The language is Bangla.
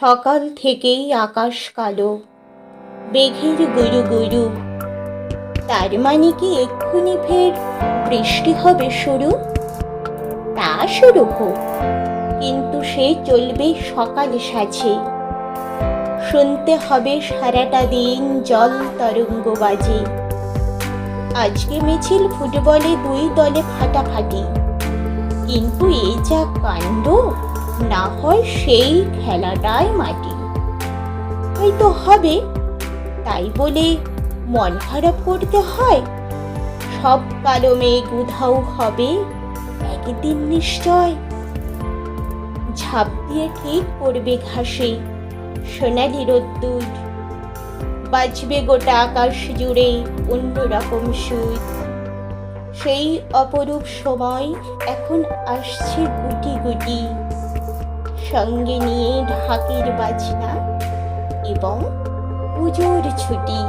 সকাল থেকেই আকাশ কালো। মেঘের গুরু গুরু। তার মানে কি এক্ষুনি ফের বৃষ্টি হবে শুরু? তা শুরু হোক, কিন্তু সে চলবে সকাল সাজে শুনতে হবে সারাটা দিন জল তরঙ্গ বাজে। আজকে মিছিল ফুটবলে দুই দলে ফাটাফাটি। কিন্তু এ যা কাণ্ড! না হয় সেই খেলাটাই মাটি। হয়তো হবে, তাই বলে মন খারাপ করতে হয়। সব কালো মেঘ উধাও হবে, একদিন নিশ্চয়। ঝাঁপ দিয়ে ঠিক পড়বে ঘাসে, সোনালি রোদ্দুর। বাজবে গোটা আকাশ জুড়ে অন্যরকম সুর। সেই অপরূপ সময় এখন আসছে গুটি গুটি। সঙ্গে নিয়ে ঢাকের বাজনা এবং পুজোর ছুটি।